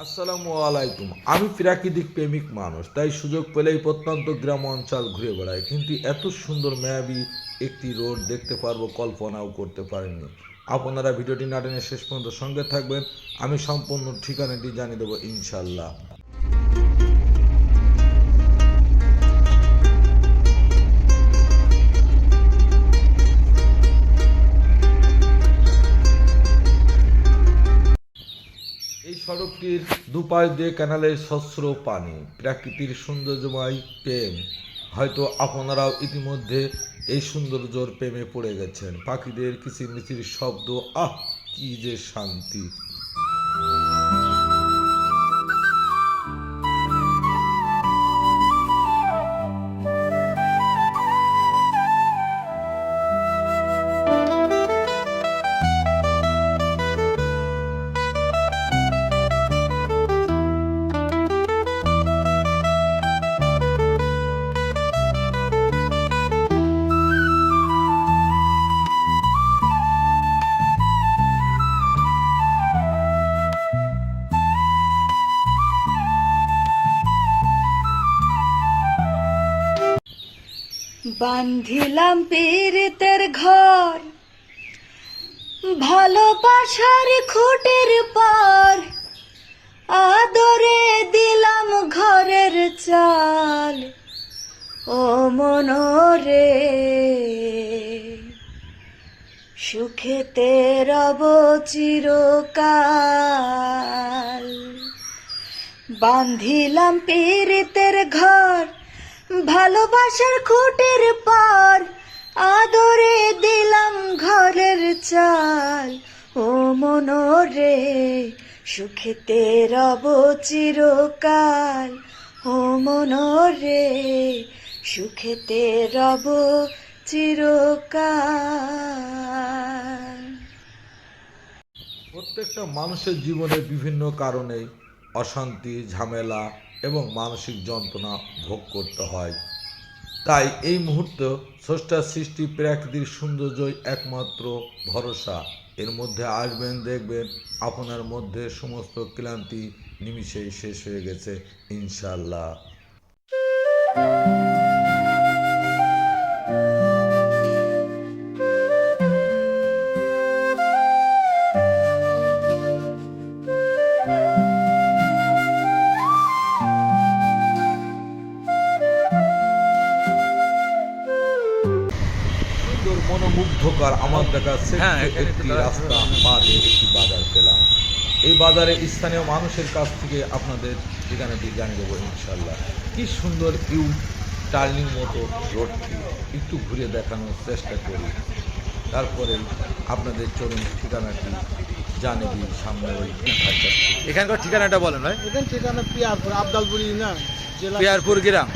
আসসালামু আলাইকুম। আমি প্রাকৃতিক প্রেমিক মানুষ, তাই সুযোগ পেলেই প্রত্যন্ত গ্রাম অঞ্চল ঘুরে বেড়াই। কিন্তু এত সুন্দর মেয়াবি একটি রোড দেখতে পারব, কল্পনাও করতে পারেননি আপনারা ভিডিওটি নাটেনে শেষ পর্যন্ত সঙ্গে থাকবেন। আমি সম্পূর্ণ ঠিকানাটি জানিয়ে দেবো ইনশাল্লাহ সড়কটির দুপাশ দিয়ে ক্যানালে সস্র পানি, প্রাকৃতির সৌন্দর্যময় প্রেম। হয়তো আপনারাও ইতিমধ্যে এই সৌন্দর্যর প্রেমে পড়ে গেছেন। পাখিদের কিচিরমিচির শব্দ, আহ, কি যে শান্তি। বান্ধিলাম পীড়িতের ঘর, ভালোবাসার খুঁটির পার, আদরে দিলাম ঘরের চাল। ও মনরে, সুখেতে রব চিরকাল। বান্ধিলাম পীড়িতের ঘর ভালোবাসার খুঁটির পার আদরে দিলাম ঘরের চাল। ও মনরে, সুখেতে রব চিরকাল। ও মনরে, সুখেতে রব চিরকাল। প্রত্যেকটা মানুষের জীবনে বিভিন্ন কারণে অশান্তি, ঝামেলা এবং মানসিক যন্ত্রণা ভোগ করতে হয়। তাই এই মুহূর্তে স্রষ্টার সৃষ্টি প্রাকৃতিক সৌন্দর্যই একমাত্র ভরসা। এর মধ্যে আসবেন, দেখবেন, আপনার মধ্যে সমস্ত ক্লান্তি নিমিষেই শেষ হয়ে গেছে ইনশাল্লাহ মনোমুগ্ধকর আমার দেখা হ্যাঁ, ছোট্ট এখানে একটি রাস্তা পা দিয়ে একটি বাজার পেলাম। এই বাজারে স্থানীয় মানুষের কাছ থেকে আপনাদের ঠিকানাটি জানিয়ে দেবো ইনশাল্লাহ কি সুন্দর ইউ টার্নিং মতো রোডটি। একটু ঘুরে দেখানোর চেষ্টা করি। তারপরে আপনাদের চলুন ঠিকানাটি জানিয়ে দিই সামনে ওই। এখানকার ঠিকানাটা বলেন ভাই। এখান ঠিকানা পিয়ারপুর আবদালপুরি না জেলা পিয়ারপুর গ্রাম।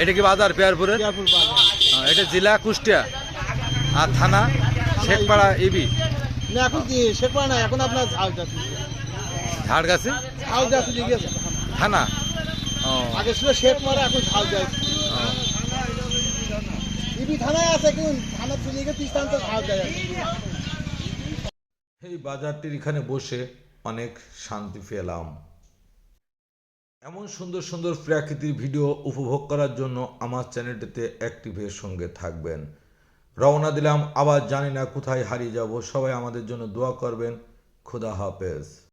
এটা কি বাজার পিয়ারপুরের? পিয়ারপুর বাজার। হ্যাঁ, এটা জেলা কুষ্টিয়া। আর থানা? শেখপাড়া ইবি না এখন কি শেখপাড়া না এখন আপনার ঝাড়গাছি থানা? ও। আগে ছিল শেখপাড়া এখন। ইবি থানায় আছে কিন্তু থানা চলে গিয়ে তিস্তান তো এই বাজারটির এখানে বসে অনেক শান্তি পেলাম। এমন সুন্দর সুন্দর প্রাকৃতিক ভিডিও উপভোগ করার জন্য আমার চ্যানেলটিতে অ্যাক্টিভের সঙ্গে থাকবেন। রওনা দিলাম, আবার জানি না কোথায় হারিয়ে যাব। সবাই আমাদের জন্য দোয়া করবেন। খুদা হাফেজ।